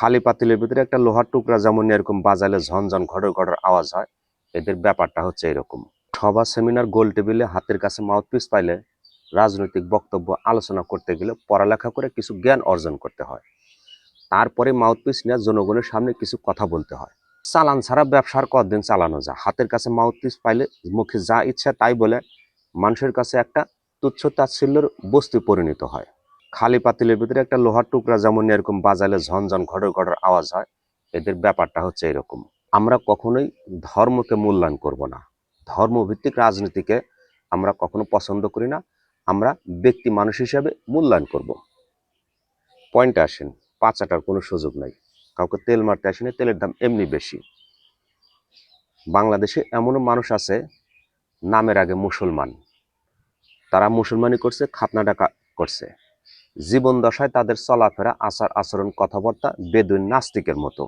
খালি পাতিলের ভিতরে একটা লোহার টুকরা যেমন এরকম বাজালে ঝনঝন ঘটর ঘটর আওয়াজ হয়, এদের ব্যাপারটা হচ্ছে এরকম। সভা, সেমিনার, গোল টেবিলে হাতের কাছে মাউথপিস পাইলে রাজনৈতিক বক্তব্য, আলোচনা করতে গেলে পড়ালেখা করে কিছু জ্ঞান অর্জন করতে হয়। তারপরে মাউথপিস নিয়ে জনগণের সামনে কিছু কথা বলতে হয়। চালান ছাড়া ব্যবসার কতদিন চালানো যায়? হাতের কাছে মাউথপিস পাইলে মুখে যা ইচ্ছা তাই বলে মানুষের কাছে একটা তুচ্ছ তাচ্ছিল্যের বস্তু পরিণত হয়। খালি পাতিলের ভিতরে একটা লোহার টুকরা যেমন এরকম বাজালে ঝনঝন ঘটর ঘটর আওয়াজ হয়, এদের ব্যাপারটা হচ্ছে এরকম। আমরা কখনোই ধর্মকে মূল্যায়ন করব না। ধর্মভিত্তিক রাজনীতিকে আমরা কখনো পছন্দ করি না, আমরা ব্যক্তি মানুষ হিসাবে মূল্যায়ন করব। পয়েন্টে আসেন পাচাটার কোনো সুযোগ নাই। কাউকে তেল মারতে আসেনি তেলের দাম এমনি বেশি। বাংলাদেশে এমনও মানুষ আছে, নামের আগে মুসলমান। তারা মুসলমানি করছে, খাতনা ডাকা করছে। জীবন দশায় তাদের চলাফেরা, আচার আচরণ, কথাবার্তা বেদুইন নাস্তিকের মতো।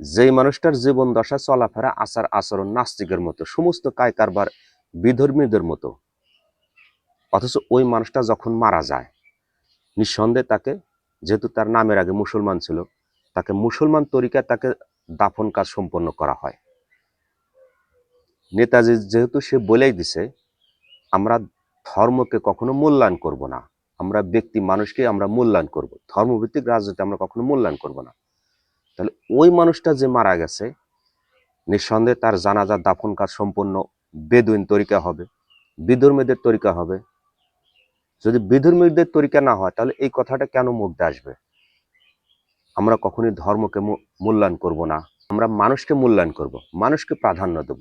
যেই মানুষটার জীবন দশায় চলাফেরা, আচার আচরণ নাস্তিকের মতো, সমস্ত কায় কারবার বিধর্মীদের মতো। অথচ ওই মানুষটা যখন মারা যায়, নিঃসন্দেহে তাকে, যেহেতু তার নামের আগে মুসলমান ছিল, তাকে মুসলমান তরিকায় তাকে দাফন কাজ সম্পন্ন করা হয়। নেতাজি যেহেতু সে বলেই দিছে, আমরা ধর্মকে কখনো মূল্যায়ন করব না। আমরা ব্যক্তি, মানুষকে আমরা মূল্যায়ন করব। ধর্মভিত্তিক রাজনীতি আমরা কখনো মূল্যায়ন করব না। তাহলে ওই মানুষটা যে মারা গেছে, নিঃসন্দেহে তার জানাজা দাফন কাজ সম্পূর্ণ বেদুইন তরিকা হবে, বিধর্মীদের তরিকা হবে। যদি বিধর্মীদের তরিকা না হয়, তাহলে এই কথাটা কেন মুগ্ধে আসবে? আমরা কখনোই ধর্মকে মূল্যায়ন করব না। আমরা মানুষকে মূল্যায়ন করব, মানুষকে প্রাধান্য দেব।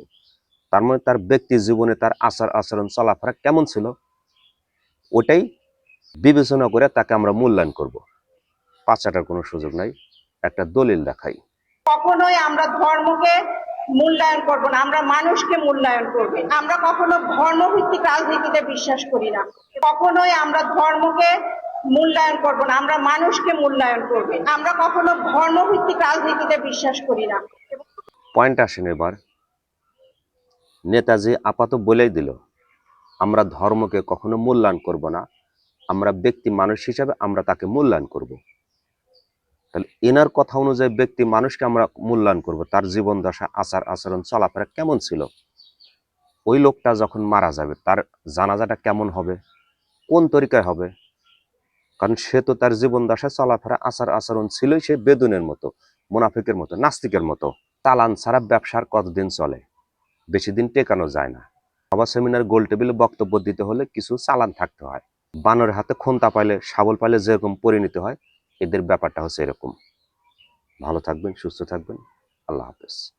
তার মানে তার ব্যক্তি জীবনে তার আচার আচরণ চলাফেরা কেমন ছিল? ওটাই বিবেচনা করে তাকে আমরা মূল্যায়ন করব। পাঁচাটার কোনো সুযোগ নাই একটা দলিল দেখাই। কখনোই আমরা ধর্মকে মূল্যায়ন করব না আমরা মানুষকে মূল্যায়ন করব। আমরা কখনো ধর্মভিত্তিক রাজনীতিতে বিশ্বাস করি না। কখনোই আমরা ধর্মকে মূল্যায়ন করব না আমরা মানুষকে মূল্যায়ন করব। আমরা কখনো ধর্মভিত্তিক রাজনীতিতে বিশ্বাস করি না। পয়েন্ট আসেন এবার। নেতাজি আপাতত বলেই দিল আমরা ধর্মকে কখনো মূল্যায়ন করব না। আমরা ব্যক্তি মানুষ হিসাবে আমরা তাকে মূল্যায়ন করব। তাহলে এনার কথা অনুযায়ী ব্যক্তি মানুষকে আমরা মূল্যায়ন করব, তার জীবন দশা, আচার, আচরণ, চলাফেরা কেমন ছিল? ওই লোকটা যখন মারা যাবে, তার জানাজাটা কেমন হবে? কোন তরিকায় হবে? কারণ সে তো তার জীবন দশায় চলাফেরা, আচার, আচরণ ছিলই সে বেদুনের মতো, মুনাফিকের মতো, নাস্তিকের মতো। তালান ছাড়া ব্যবসার কতদিন চলে? বেশি দিন টেকানো যায় না। সভা, সেমিনার গোল টেবিলে বক্তব্য দিতে হলে কিছু চালান থাকতে হয়। বানরের হাতে খন্তা পাইলে, শাবল পাইলে যেরকম পরিণত হয়, এদের ব্যাপারটা হচ্ছে এরকম। ভালো থাকবেন, সুস্থ থাকবেন। আল্লাহ হাফেজ।